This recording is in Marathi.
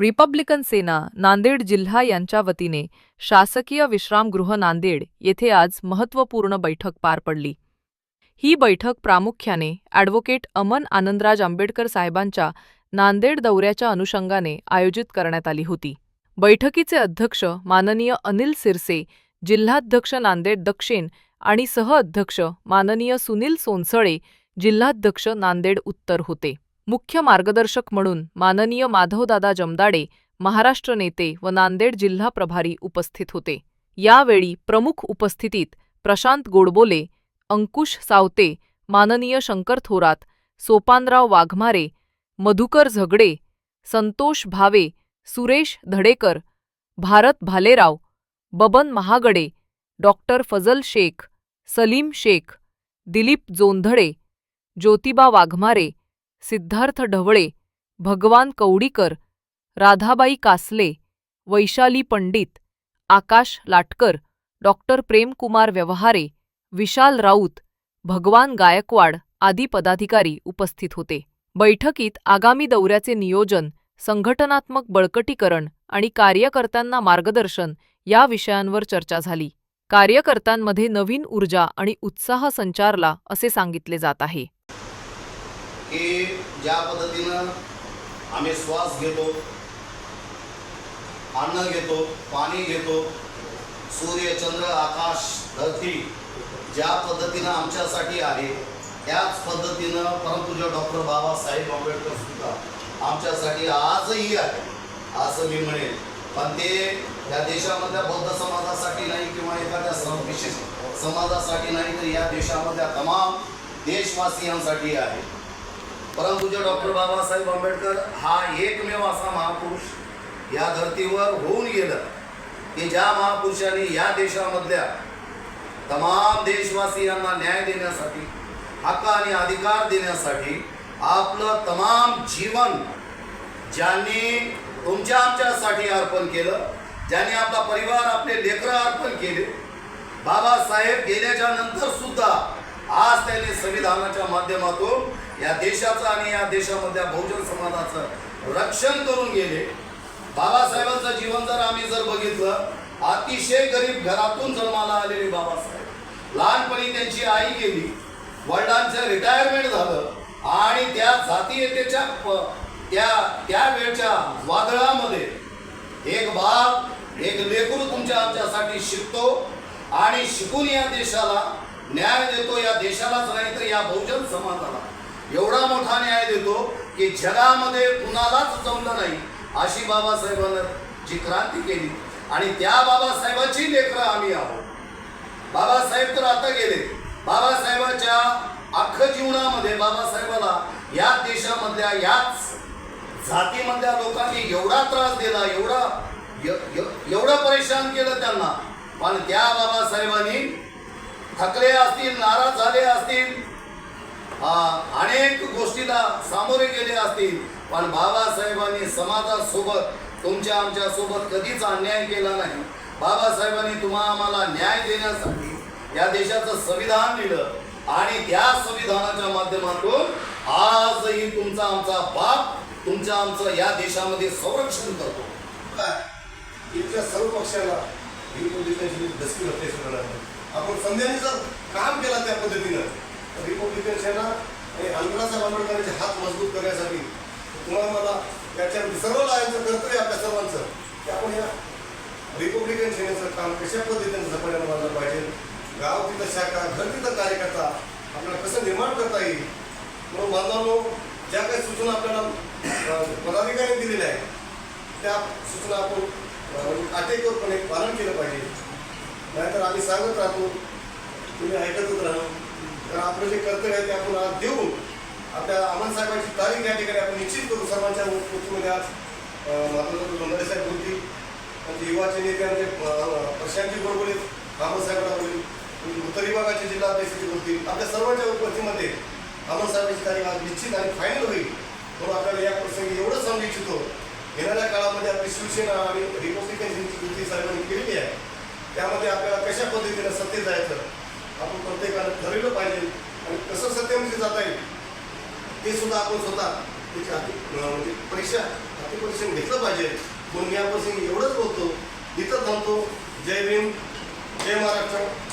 रिपब्लिकन सेना नांदेड जिल्हा यांच्या वतीने शासकीय विश्रामगृह नांदेड येथे आज महत्त्वपूर्ण बैठक पार पडली. ही बैठक प्रामुख्याने ॲडव्होकेट अमन आनंदराज आंबेडकर साहेबांच्या नांदेड दौऱ्याच्या अनुषंगाने आयोजित करण्यात आली होती. बैठकीचे अध्यक्ष माननीय अनिल सिरसे जिल्हाध्यक्ष नांदेड दक्षिण आणि सहअध्यक्ष माननीय सुनील सोनसळे जिल्हाध्यक्ष नांदेड उत्तर होते. मुख्य मार्गदर्शक म्हणून माननीय माधवदादा जमदाडे महाराष्ट्र नेते व नांदेड जिल्हा प्रभारी उपस्थित होते. यावेळी प्रमुख उपस्थितीत प्रशांत गोडबोले अंकुश सावते माननीय शंकर थोरात सोपानराव वाघमारे मधुकर झगडे संतोष भावे सुरेश धडेकर भारत भालेराव बबन महागडे डॉक्टर फजल शेख सलीम शेख दिलीप जोंधळे ज्योतिबा वाघमारे सिद्धार्थ ढवळे भगवान कवडीकर राधाबाई कासले वैशाली पंडित आकाश लाटकर डॉक्टर प्रेमकुमार व्यवहारे विशाल राऊत भगवान गायकवाड आदी पदाधिकारी उपस्थित होते. बैठकीत आगामी दौऱ्याचे नियोजन संघटनात्मक बळकटीकरण आणि कार्यकर्त्यांना मार्गदर्शन या विषयांवर चर्चा झाली. कार्यकर्त्यांमध्ये नवीन ऊर्जा आणि उत्साह संचारला असे सांगितले जात आहे. की ज्या पद्धतीनं आम्ही श्वास घेतो अन्न घेतो पाणी घेतो सूर्य चंद्र आकाश धरती ज्या पद्धतीनं आमच्यासाठी आहे त्याच पद्धतीनं परमपूज्य डॉक्टर बाबासाहेब आंबेडकर सुद्धा आमच्यासाठी आजही आहे असं मी म्हणेन. पण ते या देशामधल्या बौद्ध समाजासाठी नाही किंवा एखाद्या सम विशेष समाजासाठी नाही तर या देशामधल्या तमाम देशवासियांसाठी आहे. परमपूज्य डॉक्टर बाबासाहेब आंबेडकर हा एकमेव असा महापुरुष या धर्तीवर होऊन गेलं की ज्या महापुरुषांनी या देशामधल्या तमाम देशवासियांना न्याय देण्यासाठी हक्क आणि अधिकार देण्यासाठी आपलं तमाम जीवन ज्यांनी तुमच्या आमच्यासाठी अर्पण केलं ज्यांनी आपला परिवार आपले लेकरं अर्पण केले बाबासाहेब गेल्याच्यानंतर सुद्धा आज त्यांनी संविधानाच्या माध्यमातून या देशाचं आणि या देशामधल्या बहुजन समाजाचं रक्षण करून गेले. बाबासाहेबांचं जीवन जर आम्ही जर बघितलं अतिशय गरीब घरातून जन्माला आलेले बाबासाहेब. लहानपणी त्यांची आई गेली वडिलांचं रिटायरमेंट झालं आणि त्या जातीयतेच्या प- त्या त्या वेळच्या वादळामध्ये एक बाप एक लेकरू तुमच्या आमच्यासाठी शिकतो आणि शिकून या देशाला न्याय देतो या देशालाच नाही तर या बहुजन समाजाला. एवढा मोठा न्याय देतो की जगामध्ये कुणालाच जमलं नाही. अशी बाबासाहेबांना जी क्रांती केली आणि त्या बाबासाहेबाची लेकरं आम्ही आहोत. बाबासाहेब तर आता गेले. बाबासाहेबाच्या अख्खं जीवनामध्ये बाबासाहेबाला या देशामधल्या याच जातीमधल्या लोकांनी एवढा त्रास दिला एवढा य- एवढं परेशान केलं त्यांना. पण त्या बाबासाहेबांनी थकले असतील नाराज झाले असतील अनेक गोष्टीला सामोरे गेले असतील. पण बाबासाहेबांनी समाजासोबत तुमच्या आमच्यासोबत कधीच अन्याय केला नाही. बाबासाहेबांनी तुम्हा आम्हाला न्याय देण्यासाठी या देशाचं संविधान दिलं आणि त्या संविधानाच्या माध्यमातून आजही तुमचा आमचा बाप तुमच्या आमचं या देशामध्ये संरक्षण करतो. इथल्या सर्व पक्षाला रिपब्लिकनशी दसकी होते आपण संध्याने जर काम केला त्या पद्धतीनं तर रिपब्लिकन सेना आणि आंध्रासाहेब आंबेडकरांचे हात मजबूत करण्यासाठी तुम्हाला मला त्याच्या सर्व लायचं कर्तव्य आपल्या सर्वांचं की आपण या रिपब्लिकन सेनेचं काम कशा पद्धतीने झपाट्यानं मानलं पाहिजे. गाव तिथं शाखा घर तिथं कार्यकर्ता आपल्याला कसं निर्माण करता येईल? म्हणून बांधवांनो ज्या काही सूचना आपल्याला पदाधिकाऱ्यांनी दिलेल्या आहेत त्या सूचना आपण काटेकोरपणे पालन केलं पाहिजे. नाहीतर आम्ही सांगत राहतो तुम्ही ऐकतच राहा. तर आपलं जे कर्तव्य आहे ते आपण आज देऊन आपल्या अमन साहेबांची तारीख या ठिकाणी आपण निश्चित करू. सर्वांच्या उपस्थितीमध्ये आज माधवराव लोंढे साहेब बोलतील. म्हणजे आमचे युवाचे नेते आमचे प्रशांतजी बरोबर अमन साहेबांना बोलतील. उत्तर विभागाचे जिल्हाध्यक्षाचे बोलतील. आपल्या सर्वांच्या उपस्थितीमध्ये अमन साहेबांची तारीख आज निश्चित आणि फायनल होईल. म्हणून आपल्याला या प्रसंगी एवढं सांगू इच्छितो. येणाऱ्या काळामध्ये आपली शिवसेना आणि रिपब्लिकन जी युती साहेबांनी केलेली आहे त्यामध्ये आपल्याला कशा पद्धतीने सत्य जायचं. आपण प्रत्येकानं ठरवलं पाहिजे. आणि कसं सत्यामध्ये जाता येईल ते सुद्धा आपण स्वतः त्याची अति म्हणजे परीक्षा अतिपरीक्षण घेतलं पाहिजे. म्हणून मी यापासून एवढंच बोलतो. इथं थांबतो. जय भीम. जय महाराष्ट्र.